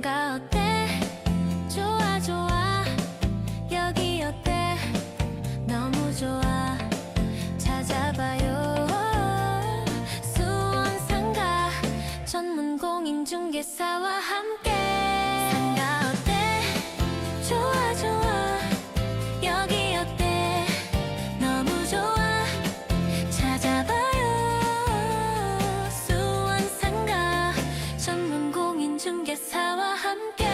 뭔가 어때? 좋아 좋아. 여기 어때? 너무 좋아. 찾아봐요. 수원상가 전문공인중개사와 함께. 함께